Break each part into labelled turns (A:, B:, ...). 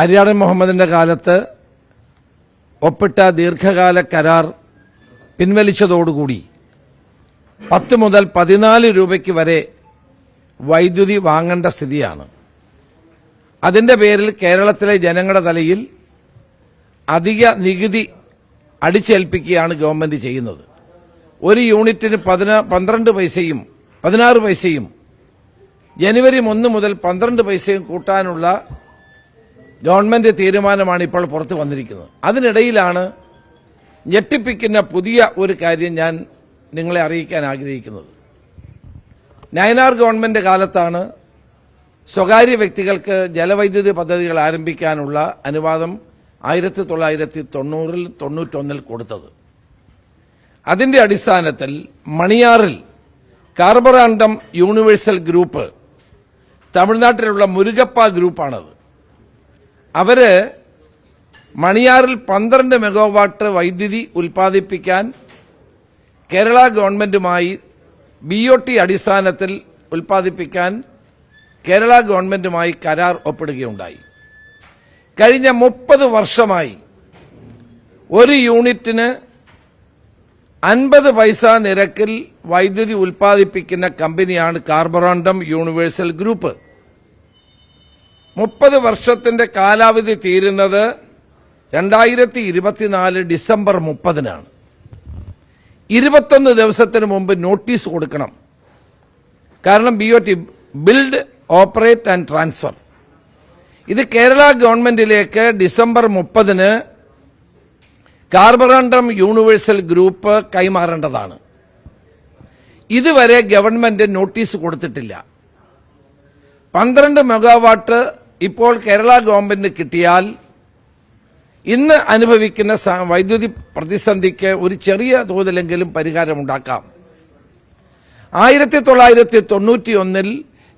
A: ആര്യാടൻ മുഹമ്മദിന്റെ കാലത്ത് ഒപ്പിട്ട ദീർഘകാല കരാർ പിൻവലിച്ചതോടുകൂടി പത്ത് മുതൽ പതിനാല് രൂപയ്ക്ക് വരെ വൈദ്യുതി വാങ്ങേണ്ട സ്ഥിതിയാണ്. അതിന്റെ പേരിൽ കേരളത്തിലെ ജനങ്ങളുടെ തലയിൽ അധിക നികുതി അടിച്ചേൽപ്പിക്കുകയാണ് ഗവൺമെന്റ് ചെയ്യുന്നത്. ഒരു യൂണിറ്റിന് പതിനാ പന്ത്രണ്ട് പൈസയും പതിനാറ് പൈസയും ജനുവരി ഒന്ന് മുതൽ പന്ത്രണ്ട് പൈസയും കൂട്ടാനുള്ള ഗവൺമെന്റ് തീരുമാനമാണ് ഇപ്പോൾ പുറത്തു വന്നിരിക്കുന്നത്. അതിനിടയിലാണ് ഞെട്ടിപ്പിക്കുന്ന പുതിയ ഒരു കാര്യം ഞാൻ നിങ്ങളെ അറിയിക്കാൻ ആഗ്രഹിക്കുന്നത്. നയനാർ ഗവൺമെന്റ് കാലത്താണ് സ്വകാര്യ വ്യക്തികൾക്ക് ജലവൈദ്യുതി പദ്ധതികൾ ആരംഭിക്കാനുള്ള അനുവാദം ആയിരത്തി തൊള്ളായിരത്തി തൊണ്ണൂറിൽ തൊണ്ണൂറ്റൊന്നിൽ കൊടുത്തത്. അതിന്റെ അടിസ്ഥാനത്തിൽ മണിയാറിൽ കാർബറാണ്ടം യൂണിവേഴ്സൽ ഗ്രൂപ്പ് തമിഴ്നാട്ടിലുള്ള മുരുകപ്പ ഗ്രൂപ്പാണത്. അവർ മണിയാറിൽ പന്ത്രണ്ട് മെഗാവാട്ട് വൈദ്യുതി ഉൽപ്പാദിപ്പിക്കാൻ കേരള ഗവൺമെന്റുമായി ബി ഒ ടി അടിസ്ഥാനത്തിൽ ഉൽപ്പാദിപ്പിക്കാൻ കേരള ഗവൺമെന്റുമായി കരാർ ഒപ്പിടുകയുണ്ടായി. കഴിഞ്ഞ മുപ്പത് വർഷമായി ഒരു യൂണിറ്റിന് അൻപത് പൈസ നിരക്കിൽ വൈദ്യുതി ഉൽപ്പാദിപ്പിക്കുന്ന കമ്പനിയാണ് കാർബറാണ്ടം യൂണിവേഴ്സൽ ഗ്രൂപ്പ്. മുപ്പത് വർഷത്തിന്റെ കാലാവധി തീരുന്നത് രണ്ടായിരത്തി ഇരുപത്തിനാല് ഡിസംബർ മുപ്പതിനാണ്. ഇരുപത്തൊന്ന് ദിവസത്തിന് മുമ്പ് നോട്ടീസ് കൊടുക്കണം. കാരണം B O T build operate and transfer. ഇത് കേരള ഗവൺമെന്റിലേക്ക് ഡിസംബർ മുപ്പതിന് കാർബറാണ്ടം യൂണിവേഴ്സൽ ഗ്രൂപ്പ് കൈമാറേണ്ടതാണ്. ഇതുവരെ ഗവൺമെന്റ് നോട്ടീസ് കൊടുത്തിട്ടില്ല. പന്ത്രണ്ട് മെഗാവാട്ട് ഇപ്പോൾ കേരള ഗവൺമെന്റിന് കിട്ടിയാൽ ഇന്ന് അനുഭവിക്കുന്ന വൈദ്യുതി പ്രതിസന്ധിക്ക് ഒരു ചെറിയ തോതിലെങ്കിലും പരിഹാരമുണ്ടാക്കാം. ആയിരത്തി തൊള്ളായിരത്തി തൊണ്ണൂറ്റിയൊന്നിൽ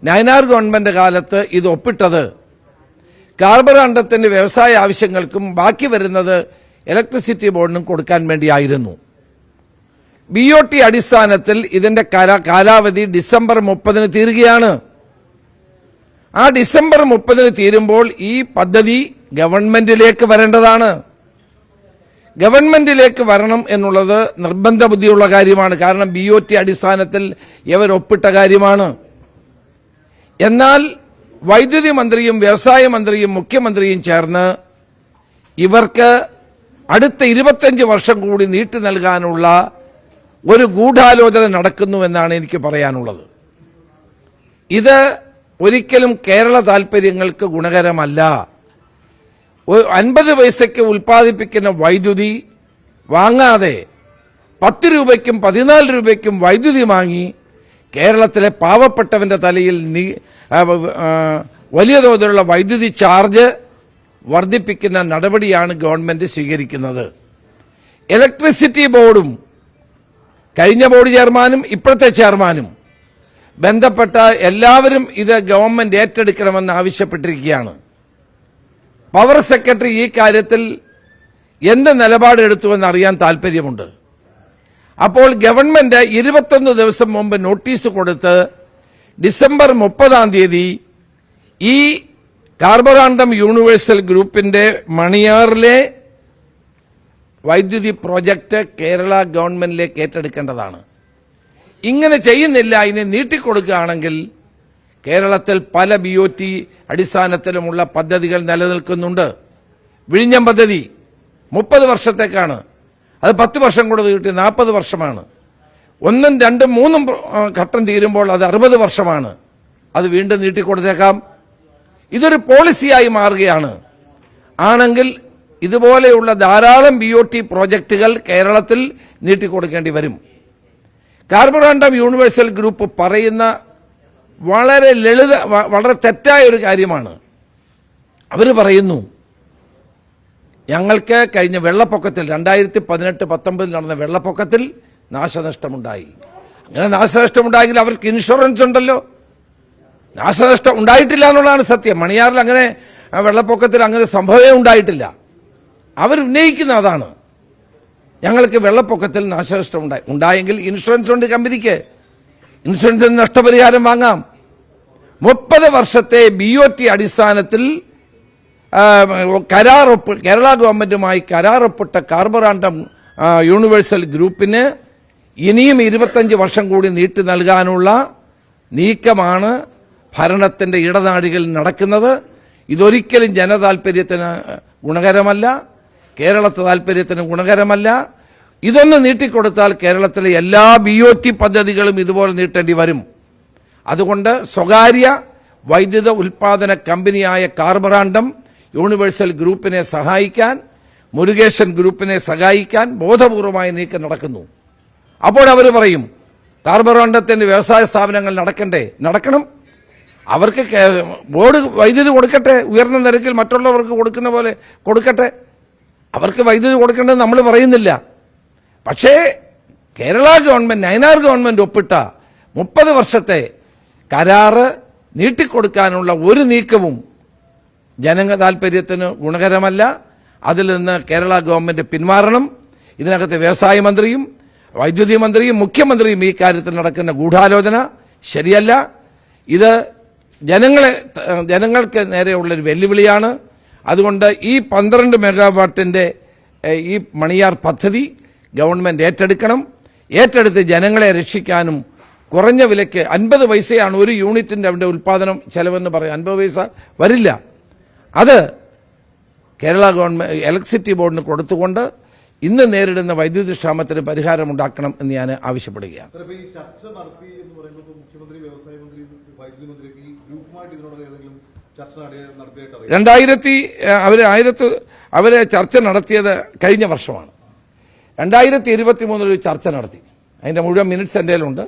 A: നയനാർ ഗവൺമെന്റ് കാലത്ത് ഇത് ഒപ്പിട്ടത് കാർബറാണ്ടത്തിന്റെ വ്യവസായ ആവശ്യങ്ങൾക്കും ബാക്കി വരുന്നത് ഇലക്ട്രിസിറ്റി ബോർഡിനും കൊടുക്കാൻ വേണ്ടിയായിരുന്നു. ബി ഒ ടി അടിസ്ഥാനത്തിൽ ഇതിന്റെ കാലാവധി ഡിസംബർ മുപ്പതിന് തീരുകയാണ്. ആ ഡിസംബർ മുപ്പതിന് തീരുമ്പോൾ ഈ പദ്ധതി ഗവൺമെന്റിലേക്ക് വരേണ്ടതാണ്. ഗവൺമെന്റിലേക്ക് വരണം എന്നുള്ളത് നിർബന്ധ ബുദ്ധിയുള്ള കാര്യമാണ്. കാരണം ബി ഒ ടി അടിസ്ഥാനത്തിൽ ഇവർ ഒപ്പിട്ട കാര്യമാണ്. എന്നാൽ വൈദ്യുതി മന്ത്രിയും വ്യവസായ മന്ത്രിയും മുഖ്യമന്ത്രിയും ചേർന്ന് ഇവർക്ക് അടുത്ത ഇരുപത്തഞ്ച് വർഷം കൂടി നീട്ടി നൽകാനുള്ള ഒരു ഗൂഢാലോചന നടക്കുന്നുവെന്നാണ് എനിക്ക് പറയാനുള്ളത്. ഇത് ഒരിക്കലും കേരള താൽപര്യങ്ങൾക്ക് ഗുണകരമല്ല. അൻപത് പൈസയ്ക്ക് ഉൽപ്പാദിപ്പിക്കുന്ന വൈദ്യുതി വാങ്ങാതെ പത്ത് രൂപയ്ക്കും പതിനാല് രൂപയ്ക്കും വൈദ്യുതി വാങ്ങി കേരളത്തിലെ പാവപ്പെട്ടവന്റെ തലയിൽ വലിയ തോതിലുള്ള വൈദ്യുതി ചാർജ് വർദ്ധിപ്പിക്കുന്ന നടപടിയാണ് ഗവൺമെന്റ് സ്വീകരിക്കുന്നത്. ഇലക്ട്രിസിറ്റി ബോർഡും കഴിഞ്ഞ ബോർഡ് ചെയർമാനും ഇപ്പോഴത്തെ ചെയർമാനും ബന്ധപ്പെട്ട എല്ലാവരും ഇത് ഗവൺമെന്റ് ഏറ്റെടുക്കണമെന്ന് ആവശ്യപ്പെട്ടിരിക്കുകയാണ്. പവർ സെക്രട്ടറി ഈ കാര്യത്തിൽ എന്ത് നിലപാടെടുത്തുവെന്ന് അറിയാൻ താൽപര്യമുണ്ട്. അപ്പോൾ ഗവൺമെന്റ് ഇരുപത്തൊന്ന് ദിവസം മുമ്പ് നോട്ടീസ് കൊടുത്ത് ഡിസംബർ മുപ്പതാം തീയതി ഈ കാർബറാണ്ടം യൂണിവേഴ്സൽ ഗ്രൂപ്പിന്റെ മണിയാറിലെ വൈദ്യുതി പ്രോജക്റ്റ് കേരള ഗവൺമെന്റിലേക്ക് ഏറ്റെടുക്കേണ്ടതാണ്. ഇങ്ങനെ ചെയ്യുന്നില്ല ഇനി നീട്ടിക്കൊടുക്കുകയാണെങ്കിൽ കേരളത്തിൽ പല ബി ഒ ടി അടിസ്ഥാനത്തിലുമുള്ള പദ്ധതികൾ നിലനിൽക്കുന്നുണ്ട്. വിഴിഞ്ഞം പദ്ധതി മുപ്പത് വർഷത്തേക്കാണ്. അത് പത്ത് വർഷം കൂടെ കിട്ടി നാൽപ്പത് വർഷമാണ്. ഒന്നും രണ്ടും മൂന്നും ഘട്ടം തീരുമ്പോൾ അത് അറുപത് വർഷമാണ്. അത് വീണ്ടും നീട്ടിക്കൊടുത്തേക്കാം. ഇതൊരു പോളിസിയായി മാറുകയാണ്. ആണെങ്കിൽ ഇതുപോലെയുള്ള ധാരാളം ബി ഒ ടി പ്രോജക്റ്റുകൾ കേരളത്തിൽ നീട്ടിക്കൊടുക്കേണ്ടി വരും. കാർബറാണ്ടം യൂണിവേഴ്സൽ ഗ്രൂപ്പ് പറയുന്ന വളരെ ലളിത വളരെ തെറ്റായ ഒരു കാര്യമാണ്. അവർ പറയുന്നു ഞങ്ങൾക്ക് കഴിഞ്ഞ വെള്ളപ്പൊക്കത്തിൽ രണ്ടായിരത്തി പതിനെട്ട് പത്തൊമ്പതിൽ നടന്ന വെള്ളപ്പൊക്കത്തിൽ നാശനഷ്ടമുണ്ടായി. അങ്ങനെ നാശനഷ്ടമുണ്ടായെങ്കിൽ അവർക്ക് ഇൻഷുറൻസ് ഉണ്ടല്ലോ. നാശനഷ്ടം ഉണ്ടായിട്ടില്ല എന്നുള്ളതാണ് സത്യം. മണിയാറിൽ അങ്ങനെ വെള്ളപ്പൊക്കത്തിൽ അങ്ങനെ സംഭവമേ ഉണ്ടായിട്ടില്ല. അവർ ഉന്നയിക്കുന്ന അതാണ്. ഞങ്ങൾക്ക് വെള്ളപ്പൊക്കത്തിൽ നാശനഷ്ടം ഉണ്ടായി. ഉണ്ടായെങ്കിൽ ഇൻഷുറൻസ് ഉണ്ട് കമ്പനിക്ക്. ഇൻഷുറൻസിന് നഷ്ടപരിഹാരം വാങ്ങാം. മുപ്പത് വർഷത്തെ ബി ഒ ടി അടിസ്ഥാനത്തിൽ കരാറൊപ്പ് കേരള ഗവൺമെന്റുമായി കരാറൊപ്പിട്ട കാർബറാണ്ടം യൂണിവേഴ്സൽ ഗ്രൂപ്പിന് ഇനിയും ഇരുപത്തഞ്ച് വർഷം കൂടി നീട്ടി നൽകാനുള്ള നീക്കമാണ് ഭരണത്തിന്റെ ഇടനാഴികളിൽ നടക്കുന്നത്. ഇതൊരിക്കലും ജനതാൽപര്യത്തിന് ഗുണകരമല്ല. കേരളത്തെ താൽപര്യത്തിന് ഗുണകരമല്ല. ഇതൊന്ന് നീട്ടിക്കൊടുത്താൽ കേരളത്തിലെ എല്ലാ ബി ഒ ടി പദ്ധതികളും ഇതുപോലെ നീട്ടേണ്ടി വരും. അതുകൊണ്ട് സ്വകാര്യ വൈദ്യുത ഉൽപാദന കമ്പനിയായ കാർബറാണ്ടം യൂണിവേഴ്സൽ ഗ്രൂപ്പിനെ സഹായിക്കാൻ മുരുകേശൻ ഗ്രൂപ്പിനെ സഹായിക്കാൻ ബോധപൂർവമായ നീക്കം നടക്കുന്നു. അപ്പോൾ അവർ പറയും കാർബറാണ്ടത്തിന്റെ വ്യവസായ സ്ഥാപനങ്ങൾ നടക്കണ്ടേ? നടക്കണം. അവർക്ക് ബോർഡ് വൈദ്യുതി കൊടുക്കട്ടെ ഉയർന്ന നിരക്കിൽ മറ്റുള്ളവർക്ക് കൊടുക്കുന്ന പോലെ കൊടുക്കട്ടെ. അവർക്ക് വൈദ്യുതി കൊടുക്കേണ്ടത് നമ്മൾ പറയുന്നില്ല. പക്ഷേ കേരള ഗവൺമെന്റ് നയനാർ ഗവൺമെന്റ് ഒപ്പിട്ട മുപ്പത് വർഷത്തെ കരാറ് നീട്ടിക്കൊടുക്കാനുള്ള ഒരു നീക്കവും ജനങ്ങ താൽപര്യത്തിന് ഗുണകരമല്ല. അതിൽ നിന്ന് കേരള ഗവൺമെന്റ് പിന്മാറണം. ഇതിനകത്ത് വ്യവസായ മന്ത്രിയും വൈദ്യുതി മന്ത്രിയും മുഖ്യമന്ത്രിയും ഈ കാര്യത്തിൽ നടക്കുന്ന ഗൂഢാലോചന ശരിയല്ല. ഇത് ജനങ്ങളെ ജനങ്ങൾക്ക് നേരെയുള്ളൊരു വെല്ലുവിളിയാണ്. അതുകൊണ്ട് ഈ പന്ത്രണ്ട് മെഗാവാട്ടിന്റെ ഈ മണിയാർ പദ്ധതി ഗവൺമെന്റ് ഏറ്റെടുക്കണം. ഏറ്റെടുത്ത് ജനങ്ങളെ രക്ഷിക്കാനും കുറഞ്ഞ വിലയ്ക്ക് അൻപത് പൈസയാണ് ഒരു യൂണിറ്റിന്റെ അവന്റെ ഉൽപാദനം ചെലവെന്ന് പറയും. അൻപത് പൈസ വരില്ല. അത് കേരള ഗവൺമെന്റ് ഇലക്ട്രിസിറ്റി ബോർഡിന് കൊടുത്തുകൊണ്ട് ഇന്ന് നേരിടുന്ന വൈദ്യുതി ക്ഷാമത്തിന് പരിഹാരമുണ്ടാക്കണം എന്ന് ഞാൻ ആവശ്യപ്പെടുകയാണ്. രണ്ടായിരത്തി അവർ ആയിരത്തി അവർ ചർച്ച നടത്തിയത് കഴിഞ്ഞ വർഷമാണ്. രണ്ടായിരത്തി ഇരുപത്തി മൂന്നിൽ ഒരു ചർച്ച നടത്തി. അതിന്റെ മുഴുവൻ മിനിറ്റ്സ് എന്റെ കയ്യിലുണ്ട്.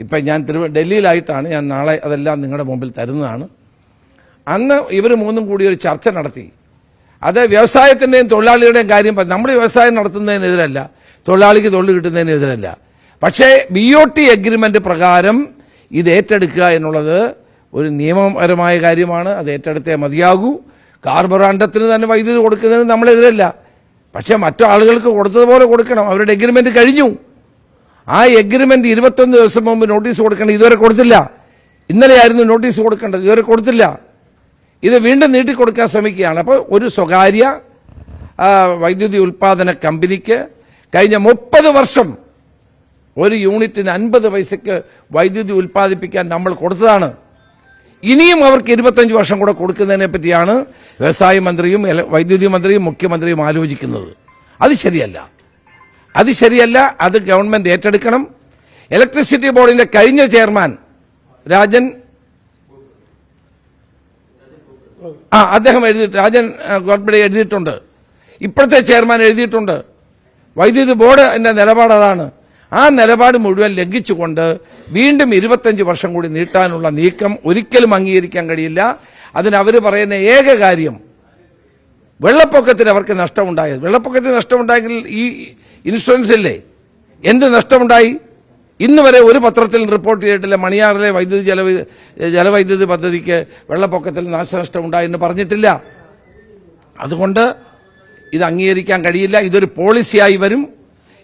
A: ഇപ്പം ഞാൻ തിരുവ ഡൽഹിയിലായിട്ടാണ് ഞാൻ നാളെ അതെല്ലാം നിങ്ങളുടെ മുമ്പിൽ തരുന്നതാണ്. അന്ന് ഇവർ മൂന്നും കൂടി ഒരു ചർച്ച നടത്തി. അത് വ്യവസായത്തിന്റെയും തൊഴിലാളികളുടെയും കാര്യം നമ്മൾ വ്യവസായം നടത്തുന്നതിനെതിരല്ല. തൊഴിലാളിക്ക് തൊഴിൽ കിട്ടുന്നതിനെതിരല്ല. പക്ഷേ ബി ഒ ടി അഗ്രിമെന്റ് പ്രകാരം ഇത് ഏറ്റെടുക്കുക എന്നുള്ളത് ഒരു നിയമപരമായ കാര്യമാണ്. അത് ഏറ്റെടുത്തേ മതിയാകൂ. കാർബറാണ്ടത്തിന് തന്നെ വൈദ്യുതി കൊടുക്കുന്നതിന് നമ്മളെതിരല്ല. പക്ഷേ മറ്റു ആളുകൾക്ക് കൊടുത്തതുപോലെ കൊടുക്കണം. അവരുടെ എഗ്രിമെന്റ് കഴിഞ്ഞു. ആ എഗ്രിമെന്റ് ഇരുപത്തൊന്ന് ദിവസം മുമ്പ് നോട്ടീസ് കൊടുക്കേണ്ടത് ഇതുവരെ കൊടുത്തില്ല. ഇന്നലെയായിരുന്നു നോട്ടീസ് കൊടുക്കേണ്ടത്. ഇതുവരെ കൊടുത്തില്ല. ഇത് വീണ്ടും നീട്ടിക്കൊടുക്കാൻ ശ്രമിക്കുകയാണ്. അപ്പോൾ ഒരു സ്വകാര്യ വൈദ്യുതി ഉൽപാദന കമ്പനിക്ക് കഴിഞ്ഞ മുപ്പത് വർഷം ഒരു യൂണിറ്റിന് അൻപത് പൈസയ്ക്ക് വൈദ്യുതി ഉൽപ്പാദിപ്പിക്കാൻ നമ്മൾ കൊടുത്തതാണ്. ഇനിയും അവർക്ക് ഇരുപത്തഞ്ച് വർഷം കൂടെ കൊടുക്കുന്നതിനെ പറ്റിയാണ് വ്യവസായ മന്ത്രിയും വൈദ്യുതി മന്ത്രിയും മുഖ്യമന്ത്രിയും ആലോചിക്കുന്നത്. അത് ശരിയല്ല. അത് ശരിയല്ല അത് ഗവൺമെന്റ് ഏറ്റെടുക്കണം. ഇലക്ട്രിസിറ്റി ബോർഡിന്റെ കഴിഞ്ഞ ചെയർമാൻ രാജൻ ആ അദ്ദേഹം എഴുതി രാജൻ ഗോഡ്ബഡി എഴുതിയിട്ടുണ്ട്. ഇപ്പോഴത്തെ ചെയർമാൻ എഴുതിയിട്ടുണ്ട്. വൈദ്യുതി ബോർഡ് എന്റെ നിലപാട് അതാണ്. ആ നിലപാട് മുഴുവൻ ലംഘിച്ചുകൊണ്ട് വീണ്ടും ഇരുപത്തഞ്ച് വർഷം കൂടി നീട്ടാനുള്ള നീക്കം ഒരിക്കലും അംഗീകരിക്കാൻ കഴിയില്ല. അതിന് അവർ പറയുന്ന ഏക കാര്യം വെള്ളപ്പൊക്കത്തിന് അവർക്ക് നഷ്ടമുണ്ടായത്. വെള്ളപ്പൊക്കത്തിന് നഷ്ടമുണ്ടായെങ്കിൽ ഈ ഇൻഷുറൻസ് ഇല്ലേ? എന്ത് നഷ്ടമുണ്ടായി? ഇന്ന് വരെ ഒരു പത്രത്തിൽ റിപ്പോർട്ട് ചെയ്തിട്ടില്ല. മണിയാറിലെ വൈദ്യുതി ജല ജലവൈദ്യുതി പദ്ധതിക്ക് വെള്ളപ്പൊക്കത്തിൽ നാശനഷ്ടം ഉണ്ടായെന്ന് പറഞ്ഞിട്ടില്ല. അതുകൊണ്ട് ഇത് അംഗീകരിക്കാൻ കഴിയില്ല. ഇതൊരു പോളിസിയായി വരും.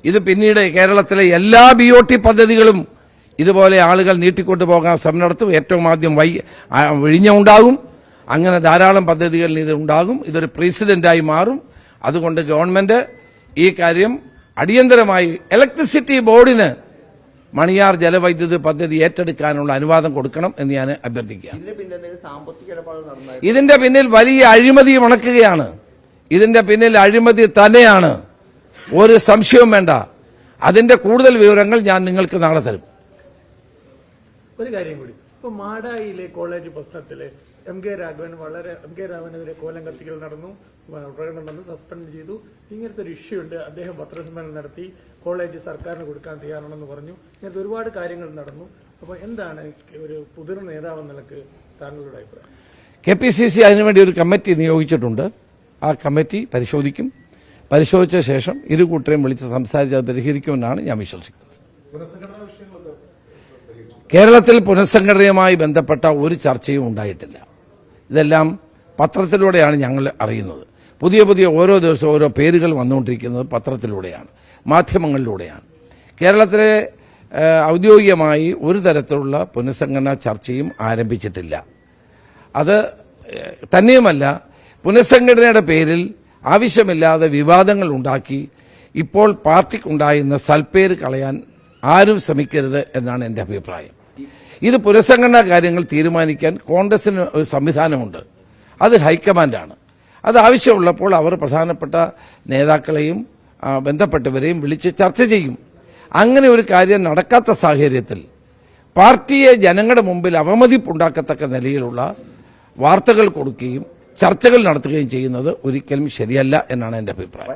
A: ഇത് പിന്നീട് കേരളത്തിലെ എല്ലാ ബി ഒ ടി പദ്ധതികളും ഇതുപോലെ ആളുകൾ നീട്ടിക്കൊണ്ടു പോകാൻ ശ്രമം നടത്തും. ഏറ്റവും ആദ്യം വൈ വിഴിഞ്ഞുണ്ടാകും അങ്ങനെ ധാരാളം പദ്ധതികളിൽ ഇത് ഉണ്ടാകും. ഇതൊരു പ്രസിഡന്റായി മാറും. അതുകൊണ്ട് ഗവൺമെന്റ് ഈ കാര്യം അടിയന്തരമായി ഇലക്ട്രിസിറ്റി ബോർഡിന് മണിയാർ ജലവൈദ്യുതി പദ്ധതി ഏറ്റെടുക്കാനുള്ള അനുവാദം കൊടുക്കണം എന്ന് ഞാൻ
B: അഭ്യർത്ഥിക്കുക.
A: ഇതിന്റെ പിന്നിൽ വലിയ അഴിമതി മുണക്കുകയാണ് ഇതിന്റെ പിന്നിൽ അഴിമതി തന്നെയാണ്. ഒരു സംശയവും വേണ്ട. അതിന്റെ കൂടുതൽ വിവരങ്ങൾ ഞാൻ നിങ്ങൾക്ക് നാളെ തരും.
C: ഒരു കാര്യം കൂടി. ഇപ്പൊ മാടായിലെ കോളേജ് പ്രശ്നത്തിൽ എം കെ രാഘവൻ വളരെ എം കെ രാഘവനെതിരെ കോലം കത്തിക്കൽ നടന്നു പ്രകടനം നടന്നു സസ്പെൻഡ് ചെയ്തു. ഇങ്ങനത്തെ ഒരു ഇഷ്യൂ ഉണ്ട്. അദ്ദേഹം പത്രസമ്മേളനം നടത്തി കോളേജ് സർക്കാരിന് കൊടുക്കാൻ തയ്യാറാണെന്ന് പറഞ്ഞു. ഇങ്ങനത്തെ ഒരുപാട് കാര്യങ്ങൾ നടന്നു. അപ്പോൾ എന്താണ് ഒരു മുതിർന്ന നേതാവ് നിലയ്ക്ക് താങ്കളുടെ അഭിപ്രായം?
A: കെ പി സി സി അതിനുവേണ്ടി ഒരു കമ്മിറ്റി നിയോഗിച്ചിട്ടുണ്ട്. ആ കമ്മിറ്റി പരിശോധിക്കും. പരിശോധിച്ച ശേഷം ഇരു കൂട്ടരെയും വിളിച്ച് സംസാരിച്ച് അത് പരിഹരിക്കുമെന്നാണ് ഞാൻ വിശ്വസിക്കുന്നത്. കേരളത്തിൽ പുനഃസംഘടനയുമായി ബന്ധപ്പെട്ട ഒരു ചർച്ചയും ഉണ്ടായിട്ടില്ല. ഇതെല്ലാം പത്രത്തിലൂടെയാണ് ഞങ്ങൾ അറിയുന്നത്. പുതിയ പുതിയ ഓരോ ദിവസവും ഓരോ പേരുകൾ വന്നുകൊണ്ടിരിക്കുന്നത് പത്രത്തിലൂടെയാണ് മാധ്യമങ്ങളിലൂടെയാണ്. കേരളത്തിലെ ഔദ്യോഗികമായി ഒരു തരത്തിലുള്ള പുനഃസംഘടനാ ചർച്ചയും ആരംഭിച്ചിട്ടില്ല. അത് തന്നെയുമല്ല പുനഃസംഘടനയുടെ പേരിൽ ആവശ്യമില്ലാതെ വിവാദങ്ങൾ ഉണ്ടാക്കി ഇപ്പോൾ പാർട്ടിക്കുണ്ടായിരുന്ന സൽപ്പേര് കളയാൻ ആരും ശ്രമിക്കരുത് എന്നാണ് എന്റെ അഭിപ്രായം. ഇത് പുനഃസംഘടനാ കാര്യങ്ങൾ തീരുമാനിക്കാൻ കോൺഗ്രസിന് ഒരു സംവിധാനമുണ്ട്. അത് ഹൈക്കമാൻഡാണ്. അത് ആവശ്യമുള്ളപ്പോൾ അവർ പ്രധാനപ്പെട്ട നേതാക്കളെയും ബന്ധപ്പെട്ടവരെയും വിളിച്ച് ചർച്ച ചെയ്യും. അങ്ങനെ ഒരു കാര്യം നടക്കാത്ത സാഹചര്യത്തിൽ പാർട്ടിയെ ജനങ്ങളുടെ മുമ്പിൽ അവമതിപ്പുണ്ടാക്കത്തക്ക നിലയിലുള്ള വാർത്തകൾ കൊടുക്കുകയും ചർച്ചകൾ നടത്തുകയും ചെയ്യുന്നത് ഒരിക്കലും ശരിയല്ല എന്നാണ് എന്റെ അഭിപ്രായം.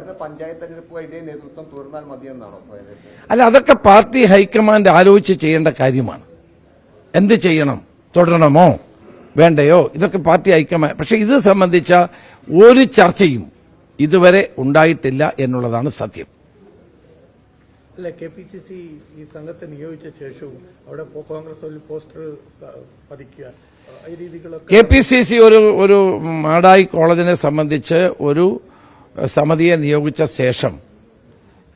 A: അല്ല അതൊക്കെ പാർട്ടി ഹൈക്കമാൻഡ് ആലോചിച്ച് ചെയ്യേണ്ട കാര്യമാണ്. എന്ത് ചെയ്യണം? തുടരണമോ? വേണ്ടയോ? ഇതൊക്കെ പാർട്ടി ഐക്യമായ പക്ഷെ ഇത് സംബന്ധിച്ച ഒരു ചർച്ചയും ഇതുവരെ ഉണ്ടായിട്ടില്ല എന്നുള്ളതാണ് സത്യം.
C: അല്ല കെ പി സി സി ഈ സംഘത്തെ നിയോഗിച്ച ശേഷവും അവിടെ കോൺഗ്രസ് പോസ്റ്റർ പതിക്കുക
A: കെ പി സി സി ഒരു ഒരു മാടായി കോളേജിനെ സംബന്ധിച്ച് ഒരു സമിതിയെ നിയോഗിച്ച ശേഷം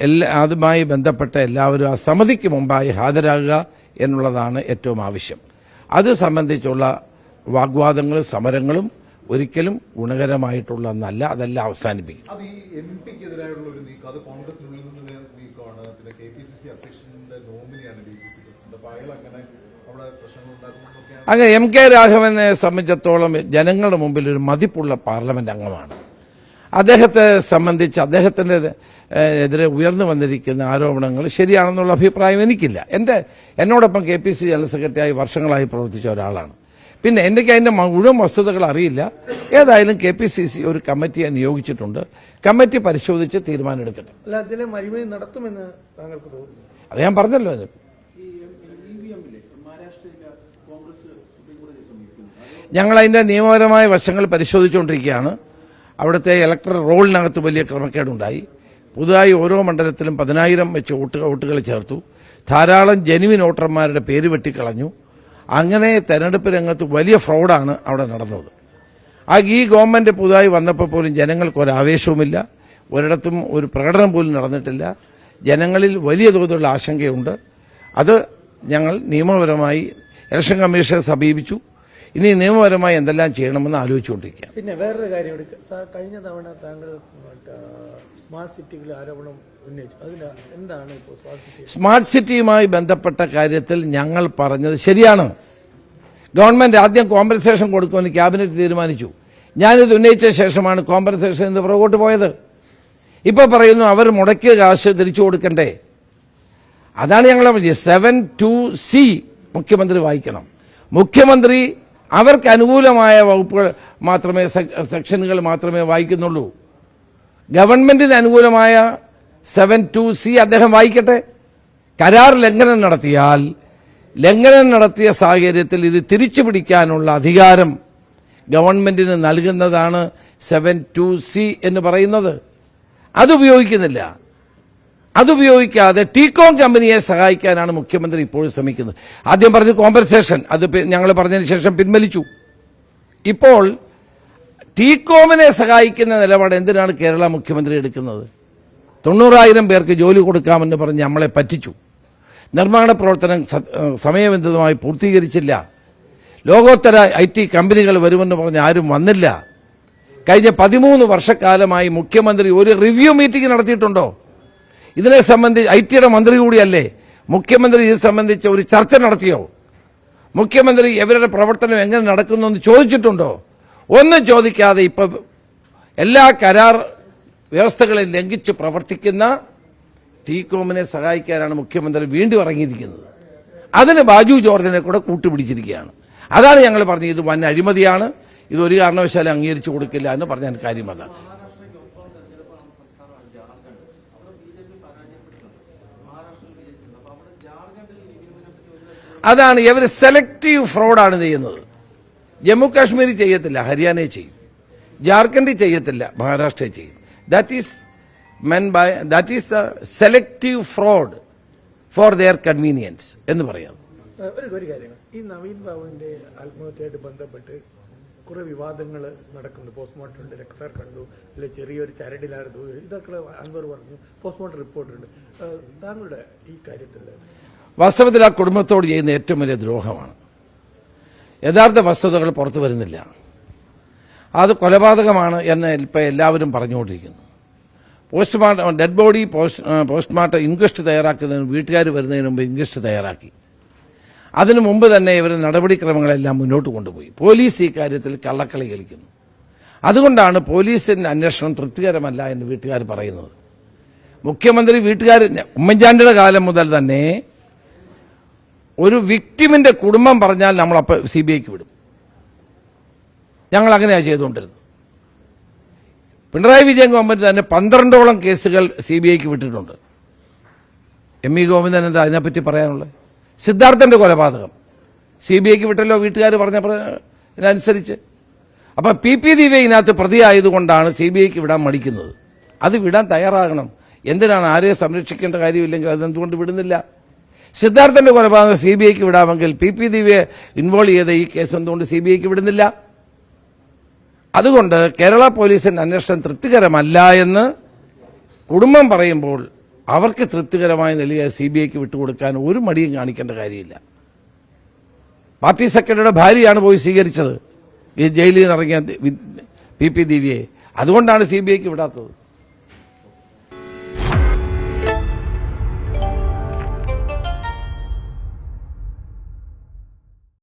A: എല്ലാ അതുമായി ബന്ധപ്പെട്ട എല്ലാവരും ആ സമിതിക്ക് മുമ്പായി ഹാജരാകുക എന്നുള്ളതാണ് ഏറ്റവും ആവശ്യം. അത് സംബന്ധിച്ചുള്ള വാഗ്വാദങ്ങളും സമരങ്ങളും ഒരിക്കലും ഗുണകരമായിട്ടുള്ളതല്ല അതെല്ലാം അവസാനിപ്പിക്കും.
D: അത് ഈ എം പിക്കെതിരായുള്ള ഒരു നീക്കം അത് കോൺഗ്രസിനുള്ളിൽ നിന്ന് നീക്കമാണ്. പിന്നെ കെ പി സി സി അധ്യക്ഷന്റെ നോമിനിയാണ് ഡി സി സി പ്രസിഡന്റ്. അപ്പൊ അയാൾ അങ്ങനെ അവിടെ പ്രശ്നങ്ങൾ
A: അങ്ങനെ എം കെ രാഘവനെ സംബന്ധിച്ചിടത്തോളം ജനങ്ങളുടെ മുമ്പിൽ ഒരു മതിപ്പുള്ള പാർലമെന്റ് അംഗമാണ്. അദ്ദേഹത്തെ സംബന്ധിച്ച് അദ്ദേഹത്തിന്റെ എതിരെ ഉയർന്നു വന്നിരിക്കുന്ന ആരോപണങ്ങൾ ശരിയാണെന്നുള്ള അഭിപ്രായം എനിക്കില്ല. എന്റെ എന്നോടൊപ്പം കെ പി സി ജനറൽ സെക്രട്ടറിയായി വർഷങ്ങളായി പ്രവർത്തിച്ച ഒരാളാണ്. പിന്നെ എനിക്ക് അതിന്റെ മുഴുവൻ വസ്തുതകൾ അറിയില്ല. ഏതായാലും കെ പി സി സി ഒരു കമ്മിറ്റിയെ നിയോഗിച്ചിട്ടുണ്ട്. കമ്മിറ്റി പരിശോധിച്ച് തീരുമാനമെടുക്കട്ടെ.
C: അല്ല അതിലെ മരുമയും നടത്തുമെന്ന് താങ്കൾക്ക് തോന്നുന്നു.
A: അത് ഞാൻ പറഞ്ഞല്ലോ അതിന് ഞങ്ങൾ അതിന്റെ നിയമപരമായ വശങ്ങൾ പരിശോധിച്ചുകൊണ്ടിരിക്കുകയാണ്. അവിടുത്തെ ഇലക്ടറൽ റോളിനകത്ത് വലിയ ക്രമക്കേടുണ്ടായി. പുതുതായി ഓരോ മണ്ഡലത്തിലും പതിനായിരം വെച്ച് വോട്ട് വോട്ടുകൾ ചേർത്തു. ധാരാളം ജനുവിൻ വോട്ടർമാരുടെ പേര് വെട്ടിക്കളഞ്ഞു. അങ്ങനെ തെരഞ്ഞെടുപ്പ് രംഗത്ത് വലിയ ഫ്രോഡാണ് അവിടെ നടന്നത്. ആ ഈ ഗവൺമെന്റ് പുതുതായി വന്നപ്പോൾ പോലും ജനങ്ങൾക്ക് ഒരാവേശവുമില്ല. ഒരിടത്തും ഒരു പ്രകടനം പോലും നടന്നിട്ടില്ല. ജനങ്ങളിൽ വലിയ തോതിലുള്ള ആശങ്കയുണ്ട്. അത് ഞങ്ങൾ നിയമപരമായി ഇലക്ഷൻ കമ്മീഷനെ സമീപിച്ചു. ഇനി നിയമപരമായി എന്തെല്ലാം ചെയ്യണമെന്ന് ആലോചിച്ചുകൊണ്ടിരിക്കുകയാണ്.
C: പിന്നെ വേറൊരു കാര്യം കഴിഞ്ഞ തവണ താങ്കൾ സ്മാർട്ട് സിറ്റികൾ ആരോപണം ഉന്നയിച്ചു. അതിന് എന്താണ് ഇപ്പോൾ സ്മാർട്ട് സിറ്റി?
A: സ്മാർട്ട് സിറ്റിയുമായി ബന്ധപ്പെട്ട കാര്യത്തിൽ ഞങ്ങൾ പറഞ്ഞത് ശരിയാണ്. ഗവൺമെന്റ് ആദ്യം കോമ്പൻസേഷൻ കൊടുക്കുമെന്ന് ക്യാബിനറ്റ് തീരുമാനിച്ചു. ഞാനിത് ഉന്നയിച്ച ശേഷമാണ് കോമ്പൻസേഷൻ ഇന്ന് പുറകോട്ട് പോയത്. ഇപ്പൊ പറയുന്നു അവർ മുടക്കിയ കാശ് തിരിച്ചു കൊടുക്കണ്ടേ. അതാണ് ഞങ്ങളെ സെവൻ ടു സി മുഖ്യമന്ത്രി വായിക്കണം. മുഖ്യമന്ത്രി അവർക്ക് അനുകൂലമായ വകുപ്പുകൾ മാത്രമേ സെക്ഷനുകൾ മാത്രമേ വായിക്കുന്നുള്ളൂ. ഗവൺമെന്റിന് അനുകൂലമായ സെവൻ ടു സി അദ്ദേഹം വായിക്കട്ടെ. കരാർ ലംഘനം നടത്തിയാൽ ലംഘനം നടത്തിയ സാഹചര്യത്തിൽ ഇത് തിരിച്ചു പിടിക്കാനുള്ള അധികാരം ഗവൺമെന്റിന് നൽകുന്നതാണ് സെവൻ ടു സി എന്ന് പറയുന്നത്. അതുപയോഗിക്കുന്നില്ല അതുപയോഗിക്കാതെ ടീകോം കമ്പനിയെ സഹായിക്കാനാണ് മുഖ്യമന്ത്രി ഇപ്പോൾ ശ്രമിക്കുന്നത്. ആദ്യം പറഞ്ഞു കോമ്പൻസേഷൻ അത് ഞങ്ങൾ പറഞ്ഞതിന് ശേഷം പിൻവലിച്ചു. ഇപ്പോൾ ടീകോമിനെ സഹായിക്കുന്ന നിലപാട് എന്തിനാണ് കേരള മുഖ്യമന്ത്രി എടുക്കുന്നത്? തൊണ്ണൂറായിരം പേർക്ക് ജോലി കൊടുക്കാമെന്ന് പറഞ്ഞ് നമ്മളെ പറ്റിച്ചു. നിർമ്മാണ പ്രവർത്തനം സമയബന്ധിതമായി പൂർത്തീകരിച്ചില്ല. ലോകോത്തര ഐ ടി കമ്പനികൾ വരുമെന്ന് പറഞ്ഞ് ആരും വന്നില്ല. കഴിഞ്ഞ പതിമൂന്ന് വർഷക്കാലമായി മുഖ്യമന്ത്രി ഒരു റിവ്യൂ മീറ്റിംഗ് നടത്തിയിട്ടുണ്ടോ? ഇതിനെ സംബന്ധിച്ച് ഐ ടിയുടെ മന്ത്രി കൂടിയല്ലേ? മുഖ്യമന്ത്രി ഇത് സംബന്ധിച്ച് ഒരു ചർച്ച നടത്തിയോ? മുഖ്യമന്ത്രി ഇവരുടെ പ്രവർത്തനം എങ്ങനെ നടക്കുന്നു എന്ന് ചോദിച്ചിട്ടുണ്ടോ? ഒന്നും ചോദിക്കാതെ ഇപ്പൊ എല്ലാ കരാർ വ്യവസ്ഥകളെ ലംഘിച്ച് പ്രവർത്തിക്കുന്ന ടീകോമിനെ സഹായിക്കാനാണ് മുഖ്യമന്ത്രി വീണ്ടും ഇറങ്ങിയിരിക്കുന്നത്. അതിന് ബാജു ജോർജിനെ കൂടെ കൂട്ടുപിടിച്ചിരിക്കുകയാണ്. അതാണ് ഞങ്ങൾ പറഞ്ഞത്. ഇത് വൻ അഴിമതിയാണ്. ഇത് ഒരു കാരണവശാലും അംഗീകരിച്ചു കൊടുക്കില്ല എന്ന് പറഞ്ഞാൽ കാര്യം അതാണ് അതാണ് ഇവർ സെലക്റ്റീവ് ഫ്രോഡാണ് ചെയ്യുന്നത്. ജമ്മു കാശ്മീരിൽ ചെയ്യത്തില്ല ഹരിയാനയിൽ ചെയ്യും. ജാർഖണ്ഡിൽ ചെയ്യത്തില്ല മഹാരാഷ്ട്രയിൽ ചെയ്യും. That is men by that is the selective fraud for their convenience എന്ന് പറയാം.
C: ഒരു ഈ നവീൻ ബാബുവിന്റെ ആത്മഹത്യയായിട്ട് ബന്ധപ്പെട്ട് കുറെ വിവാദങ്ങൾ നടക്കുന്നു പോസ്റ്റ്മോർട്ടം രക്തർ കണ്ടു അല്ലെ ചെറിയൊരു ചരടിലായിരുന്നു ഇതൊക്കെ അൻവർ പറഞ്ഞു പോസ്റ്റ്മോർട്ടം റിപ്പോർട്ടുണ്ട് താങ്കളുടെ ഈ കാര്യത്തിൽ
A: വാസ്തവത്തിൽ ആ കുടുംബത്തോട് ചെയ്യുന്ന ഏറ്റവും വലിയ ദ്രോഹമാണ്. യഥാർത്ഥ വസ്തുതകൾ പുറത്തു വരുന്നില്ല. അത് കൊലപാതകമാണ് എന്ന് ഇപ്പം എല്ലാവരും പറഞ്ഞുകൊണ്ടിരിക്കുന്നു. Postmortem dead body post postmortem inquest തയ്യാറാക്കുന്നതിന് വീട്ടുകാർ വരുന്നതിന് മുമ്പ് ഇൻക്വസ്റ്റ് തയ്യാറാക്കി. അതിനു മുമ്പ് തന്നെ ഇവർ നടപടിക്രമങ്ങളെല്ലാം മുന്നോട്ട് കൊണ്ടുപോയി. പോലീസ് ഈ കാര്യത്തിൽ കള്ളക്കളി കളിക്കുന്നു. അതുകൊണ്ടാണ് പോലീസിന്റെ അന്വേഷണം തൃപ്തികരമല്ല എന്ന് വീട്ടുകാർ പറയുന്നത്. മുഖ്യമന്ത്രി വീട്ടുകാർ ഉമ്മൻചാണ്ടിയുടെ കാലം മുതൽ തന്നെ ഒരു വിക്ടിമിന്റെ കുടുംബം പറഞ്ഞാൽ നമ്മൾ അപ്പൊ സി ബി ഐക്ക് വിടും. ഞങ്ങൾ അങ്ങനെയാണ് ചെയ്തുകൊണ്ടിരുന്നത്. പിണറായി വിജയൻ ഗവൺമെന്റ് തന്നെ പന്ത്രണ്ടോളം കേസുകൾ സി ബി ഐക്ക് വിട്ടിട്ടുണ്ട്. എം ഇ ഗോവിന്ദൻ എന്താ അതിനെപ്പറ്റി പറയാനുള്ളത്? സിദ്ധാർത്ഥന്റെ കൊലപാതകം. സി ബി ഐക്ക് വിട്ടല്ലോ വീട്ടുകാർ പറഞ്ഞ പ്ര- ഇതിനനുസരിച്ച് അപ്പൊ പി പി ദിവ്യ ഇതിനകത്ത് പ്രതിയായതുകൊണ്ടാണ് സി ബി ഐക്ക് വിടാൻ മടിക്കുന്നത്. അത് വിടാൻ തയ്യാറാകണം. എന്തിനാണ് ആരെയും സംരക്ഷിക്കേണ്ട കാര്യമില്ലെങ്കിൽ അതെന്തുകൊണ്ട് വിടുന്നില്ല? സിദ്ധാർത്ഥന്റെ കൊലപാതകം സി ബി ഐക്ക് വിടാമെങ്കിൽ പി പി ദിവ്യ ഇൻവോൾവ് ചെയ്ത ഈ കേസ് എന്തുകൊണ്ട് സി ബി ഐക്ക് വിടുന്നില്ല? അതുകൊണ്ട് കേരള പോലീസിന്റെ അന്വേഷണം തൃപ്തികരമല്ല എന്ന് കുടുംബം പറയുമ്പോൾ അവർക്ക് തൃപ്തികരമായ നിലയെ സി ബി ഐക്ക് വിട്ടുകൊടുക്കാൻ ഒരു മടിയും കാണിക്കേണ്ട കാര്യമില്ല. പാർട്ടി സെക്രട്ടറിയുടെ ഭാര്യയാണ് പോയി സ്വീകരിച്ചത്. ഈ ജയിലിൽ നിന്ന് ഇറങ്ങിയ പി പി ദിവ്യയെ. അതുകൊണ്ടാണ് സി ബി ഐക്ക് വിടാത്തത്.